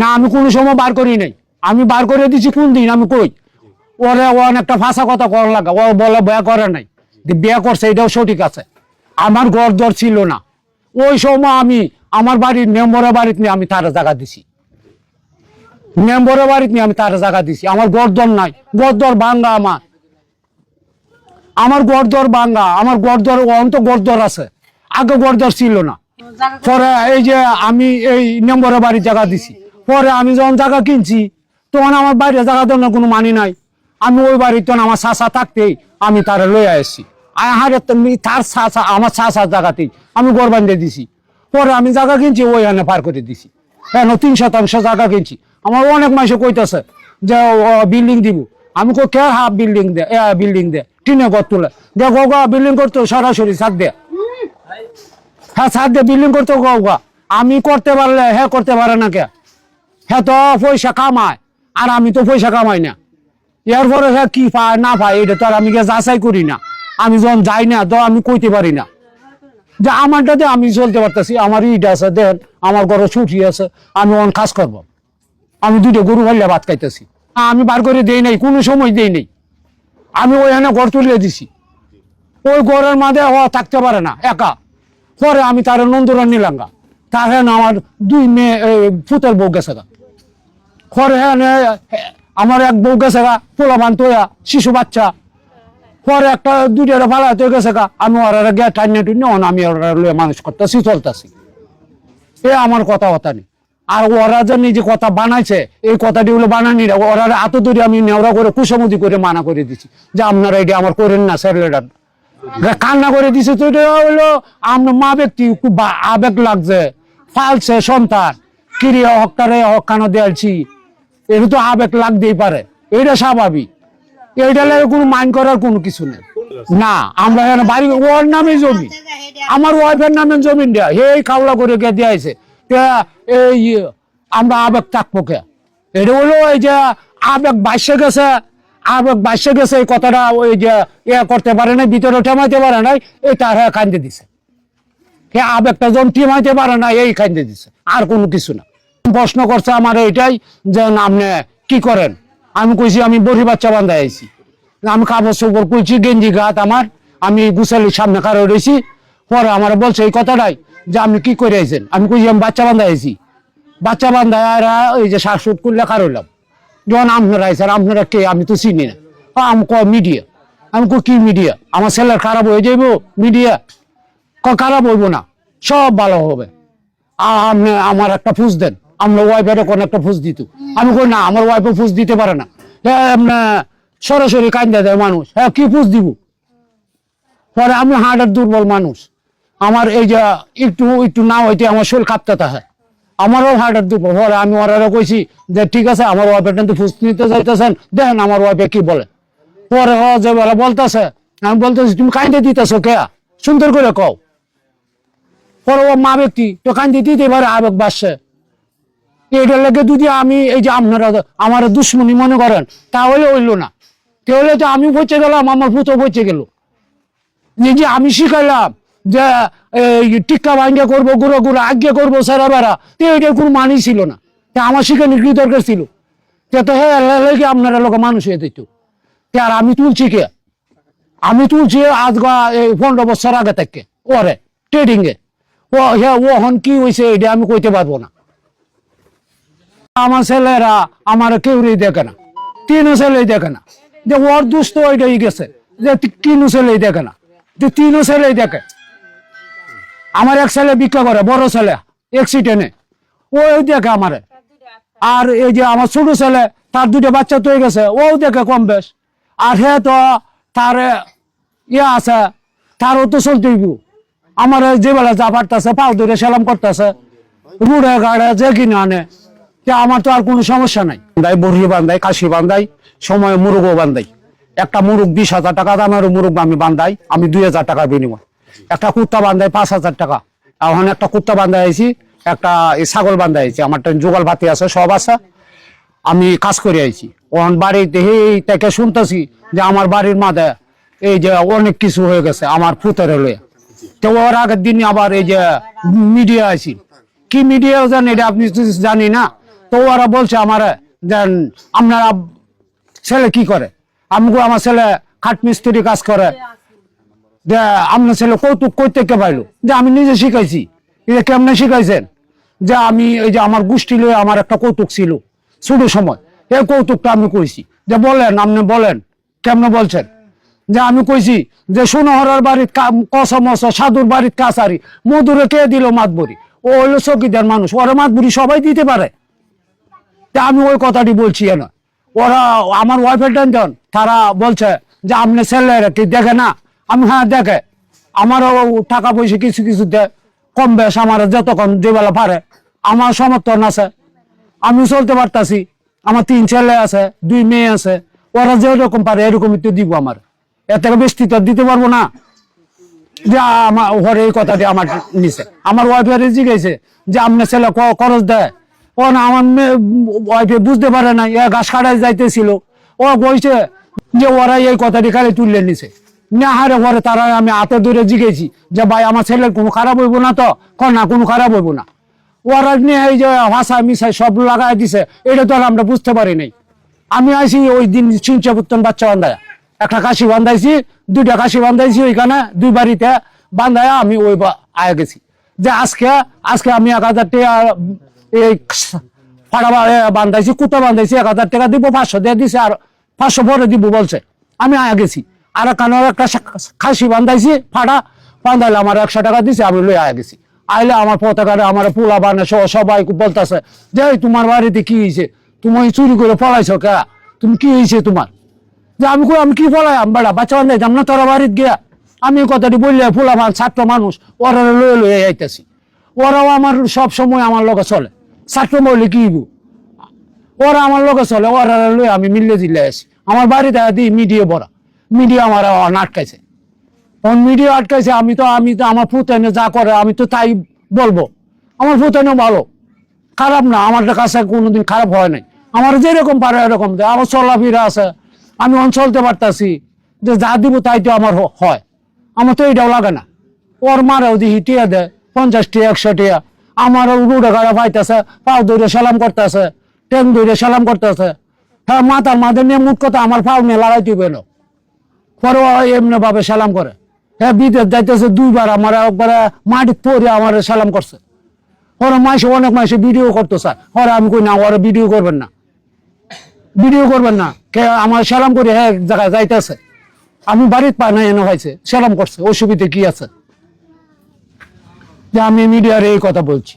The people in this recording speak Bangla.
না আমি কোনো সময় বার করি নাই। আমি বার করে দিছি কোন দিন আমি কই? ওরে ও অনেকটা ভাষা কথা করার লাগা ও বলে বিয়া করে নাই। বিয়া করছে এটাও সঠিক আছে। আমার ঘর দর ছিল না। ওই সময় আমি আমার বাড়ির মেম্বরের বাড়িতে নিয়ে আমি তার জায়গা দিছি। মেম্বরের বাড়িতে নিয়ে আমি তার জায়গা দিছি। আমার গরদর নাই। গরদর ভাঙ্গা আমার। আমার গরদর ভাঙ্গা। আমার গরদর অন্ত গরদর আছে। আগে গরদর ছিল না। পরে এই যে আমি এই নম্বরের বাড়ির জায়গা দিছি। পরে আমি যখন জায়গা কিনছি, তখন আমার বাইরে জায়গা দেওয়ার কোনো মানি নাই। আমি ওই বাড়ির তখন আমার চাষা থাকতেই আমি তারা লয়ে আসছি আহারে তুমি তার চাষা আমার চাষার জায়গাতেই আমি গড় বান্ধে দিছি। পরে আমি জায়গা কিনছি ওইখানে পার করে দিছি। হ্যাঁ তিন শতাংশ জায়গা কিনছি। আমার অনেক মাসে কইতেছে যে বিল্ডিং দিব। আমি কই, কে হাফ বিল্ডিং দে বিল্ডিং দে? টিনে ঘর তুলে। দেখো গা বিল্ডিং করতে সরাসরি সাত দে। হ্যাঁ সাত দে, বিল্ডিং করতে গা। আমি করতে পারলে হ্যাঁ করতে পারে না কে? হ্যাঁ তো পয়সা কামায়। আর আমি তো পয়সা কামাই না। এরপরে হ্যাঁ কি পায়, না পায়, এটা তো আর আমি যাচাই করি না। আমি যখন যাই না, তো আমি কইতে পারি না। যে আমারটাতে আমি চলতে পারতেছি। আমার ইট আছে, দেন আমার ঘরে ছুটি আছে, আমি অন কাজ করব। আমি দুটো গরু ভাল্লে ভাত খাইতেছি। আমি বার করে দেই নাই, কোনো সময় দেই নাই। আমি ওইখানে ঘর তুলে দিছি। ওই ঘরের মাঝে ও থাকতে পারে না, একা। পরে আমি তার নন্দুরান নিলাঙ্গা তার হ্যাঁ আমার দুই মেয়ে ফুতের বউ গেছে গা। পরে হ্যাঁ আমার এক বউ গেছে গা পোলা বান্ধয়া শিশু বাচ্চা। পরে একটা দুইটা হয়ে গেছে গা, আমি ওরা গে টাইনে টুইনে অন, আমি ওরা মানুষ করতেছি, চলতেছি। এ আমার কথা কথা নেই। আর ওরা যে নিজে কথা বানাইছে, এই কথাটি হলো বানানি ওরা এত দূরে আমি নেওড়া করে কুসামুদি করে মানা করে দিছি, যে আপনারা এটা আমার করেন না, স্যার লেটার কান্না করে দিছে তো, এটা হলো আমরা মা ব্যক্তি খুব আবেগ লাগছে, ফালছে সন্তান। কিরে হকারে হকানো দেয়ালছি। এটা তো আবেগ লাগতেই পারে। এটা স্বাভাবিক। লাগে কোনো মাইন্ড করার কোনো কিছু নেই। না, আমরা এখানে বাড়ি ওর নামে জমি। আমার ওয়াইফের নামে জমিন দেয়া এই খাওলা করে কে দিয়েছে এই, আমরা আবেগ থাকব কে? এটা হলো এই যে আবেগ বাসে গেছে। আবেগ বাসে গেছে, এই কথাটা ওই যে এ করতে পারে না ভিতরে ঠেমাইতে পারে নাই, এই তার হ্যাঁ কান্দে দিছে। আবেগটা যখন ঠেমাইতে পারে না এই কান্দে দিছে। আর কোনো কিছু না। প্রশ্ন করছে আমার এইটাই যে আপনি কি করেন? আমি কইছি, আমি বড়ি বাচ্চা বান্ধাই আইছি। আমি কাপড় চোপড় কইছি, গেঞ্জি গাত আমার, আমি গুছালির সামনে কারও রয়েছি পরে আমার বলছে, এই কথাটাই যে, আপনি কি করে আইছেন? আমি কইছি, আমি বাচ্চা বান্ধা আইছি। বাচ্চা বান্ধা আর ওই যে শ্বাসুট করলে কারোলাম যখন আপনারা আইসেন আপনারা কে? আমি তো চিনি না। আমি ক, মিডিয়া? আমি কই, কি মিডিয়া? আমার ছেলের খারাপ হয়ে যাইব, মিডিয়া? ক, খারাপ হইব না, সব ভালো হবে। আপনি আমার একটা ফুস দেন। আমরা ওয়াইফের কোন একটা ফুস দিত। আমি কই, না, আমার ওয়াইফে ফুস দিতে পারে না। হ্যাঁ সরাসরি কান্দা দেয় মানুষ হ্যাঁ কি ফুস দিব? পরে আমি হার্টের দুর্বল মানুষ। আমার এই যে একটু একটু না হইতে আমার শরীর কাঁপতে থাকে আমারও হার্টের দুর্বল। পরে আমি ওরা কইছি যে ঠিক আছে, আমার ওয়াইফের কিন্তু ফুস নিতে যাইতেছেন। দেখেন আমার ওয়াইফে কি বলে? পরে ও যে বেলা, বলতেছে। আমি বলতেছি, তুমি কান্দে দিতেছো কে? সুন্দর করে কও। পরে ও মা ব্যক্তি, তো কান্দি দিতে পারে, আবেগ বাসছে এটার লেগে যদি আমি এই যে আপনারা আমার দুশ্মনী মনে করেন, তাহলে হইল না। তাহলে তো আমি বসে গেলাম, আমার পুতো বসে গেল। যে আমি শিখাইলাম যে টিক্কা ভাঙ্গে করব, গুঁড়ো গুঁড়ো আজ্ঞে করব, সারা বেড়া, তো এটার কোনো মানি ছিল না। তা আমার শিখানি কি দরকার ছিল? তে তো হ্যাঁ লেগে আপনারা লোক মানুষ হয়ে দিত আর আমি তুলছি কে? আমি তুলছি আজ পনেরো বছর আগে থেকে, ওরে ট্রেডিং এ। ও হ্যাঁ ও হন কি হয়েছে এটা আমি কইতে পারব না। আমার ছেলেরা আমার কেউই দেখে না, তিনও ছেলেই দেখে না। যে ওর দুষ্ট ওইটাই গেছে, যে তিনও ছেলেই দেখে না, যে তিনও ছেলেই দেখে। আমার এক ছেলে ভিক্ষা করে, বড় ছেলে অ্যাক্সিডেন্টে ওই দেখে আমারে। আর এই যে আমার ছোট ছেলে, তার দুটো বাচ্চা তো গেছে ও দেখে কম বেশ। আর হে তো, তার ইয়ে আছে, তারও তো চলতেই আমার যে বেলা যা পারতেছে পাও ধরে সেলাম করতেছে। রুড়ে গাড়ে যে কিনে আনে। আমার তো আর কোনো সমস্যা নাই। বান্ধাই বড়ি বান্ধাই কাশি বান্ধাই সময় মুরগও বান্ধাই একটা মুরগ বিশ হাজার টাকা দামের মুরগ আমি বান্ধাই আমি দুই হাজার টাকা বিনিময় একটা কুত্তা বান্ধাই পাঁচ হাজার টাকা। এখন একটা কুত্তা বান্ধা আইছি, একটা ছাগল বান্ধা আইছি। আমার তো যুগল ভাতি আছে, সব আছে। আমি কাজ করে আইছি। ওখান বাড়িতে এই থেকে শুনতেছি যে আমার বাড়ির মাঝে এই যে অনেক কিছু হয়ে গেছে আমার পুতের হলে তো ওর আগের দিন আবার এই যে মিডিয়া আইছি। কি মিডিয়া জানি এটা আপনি জানি না? তো ওরা বলছে আমার দেন আপনারা ছেলে কি করে? আমগো আমার ছেলে খাট মিস্ত্রি কাজ করে। যে, আপনার ছেলে কৌতুক কই থেকে পাইলো? যে, আমি নিজে শিখাইছি। এটা কেমনে শিখাইছেন? যে, আমি এই যে আমার গোষ্ঠী লয়ে আমার একটা কৌতুক ছিল ছোট সময়। এই কৌতুকটা আমি কইছি। যে, বলেন, আপনি বলেন, কেমনে বলছেন? যে, আমি কইছি যে, সোনহরার বাড়ির কসা মশা সাধুর বাড়ির কাছারি, মধুরে কে দিল মাতবরি? ও হইল চকিদার মানুষ। ওরা মাতবরি সবাই দিতে পারে। তা আমি ওই কথাটি বলছি না ওরা আমার ওয়াইফের টেনশন তারা বলছে যে আপনি ছেলেরা কি দেখে না। আমি হ্যাঁ দেখে। আমারও টাকা পয়সা কিছু কিছু দেয় কম বেশ, আমার যতক্ষণ যেবেলা পারে। আমার সমর্থন আছে। আমি চলতে পারতাছি। আমার তিন ছেলে আছে, দুই মেয়ে আছে। ওরা যেরকম পারে, এরকমই তো দিব আমার। এর থেকে বেশি তো দিতে পারব না। যে আমার ঘরে এই কথাটি আমার নিছে। আমার ওয়াইফের জিগেছে যে আপনার ছেলে খরচ দেয়? ও না আমার ওয়াইফে বুঝতে পারে না এ ঘাস কাটায় যাইতেছিল। ও কইছে যে ওরা এই কথাটি খালি তুললে নিছে। না হারে ঘরে তারা আমি হাতে ধরে জিগেছি যে ভাই, আমার ছেলের কোনো খারাপ হইব না তো ক না, কোনো খারাপ হইব না। ওরা নিয়ে এই যে ভাষা মিশাই সব লাগাই দিছে, এটা তো আর আমরা বুঝতে পারি নাই। আমি আইছি ওই দিন চিনচে পুত্তন বাচ্চা বান্ধায়। একটা কাশি বান্ধাইছি, দুইটা কাশি বান্ধাইছি ওইখানে, দুই বাড়িতে। বান্ধায় আমি ওই আয়া গেছি। যে আজকে আজকে আমি এক হাজার টাকা এই ফাড়া বান্ধাইছি কুতো বান্ধাইছি, এক হাজার টাকা দিব, পাঁচশো দিয়ে দিছে, আর পাঁচশো পরে দিব বলছে। আমি আয়া গেছি। আর কানের একটা খাসি বান্ধাইছি ফাড়া বান্ধাইলে আমার একশো টাকা দিছে, আমি লই আয়া গেছি। আইলে আমার পতাকারে আমার পোলা বানে সহ সবাই বলতেছে, যে তোমার বাড়িতে কি হয়েছে তুমি চুরি করে পলাইছো কে? তুমি কি হয়েছে তোমার? যে আমি কই, আমি কি পলাই আমি বাচ্চা বান্ধাই যাম না তোরা বাড়িতে গিয়া? আমি কথাটি বললে পোলা মান ছাত্র মানুষ ওরা লয়ে লয়ে আইতেছি। ওরাও আমার সব সময় আমার লগে চলে। ছাত্র বললে কি? ওরা আমার লোকে চলে, ওরা লই আমি মিললে দিলে আসি। আমার বাড়িতে দিই মিডিয়া বড়া মিডিয়া আমার আটকাইছে তখন মিডিয়া আটকাইছে, আমি তো আমি তো আমার পুতেনে যা করে, আমি তো তাই বলব। আমার পুতেনও ভালো। খারাপ না, আমার কাছে কোনোদিন খারাপ হয় নাই। আমার যেরকম পারে এরকম দেয়। আমার চলাফেরা আছে। আমি অন চলতে পারতাছি। যে যা দিব তাই তো আমার হয়। আমার তো এইটাও লাগে না। ওর মারাও দিহি টিয়া দেয়। পঞ্চাশ টিয়া একশো টিয়া আমারও রুডে গাড়া পাইতেছে, পাও ধরে সালাম করতেছে ট্যাং ধরে সালাম করতেছে। হ্যাঁ মাথার মাঝে নিয়ে মুখ কথা আমার পাও নিয়ে লড়াই দিবে না পরে এমনি ভাবে সালাম করে। হ্যাঁ বিদেশ যাইতেছে দুইবার আমার, একবার মাটি পরে আমার সালাম করছে। ওরা মাসে অনেক মাসে ভিডিও করতো স্যার। ওরা আমি কই না, ওরা ভিডিও করবেন না। ভিডিও করবেন না। কে আমার সালাম করে হ্যাঁ জায়গায় যাইতেছে। আমি বাড়িতে পাই না এনে হয়েছে সালাম করছে, অসুবিধে কি আছে? যে আমি মিডিয়ার এই কথা বলছি।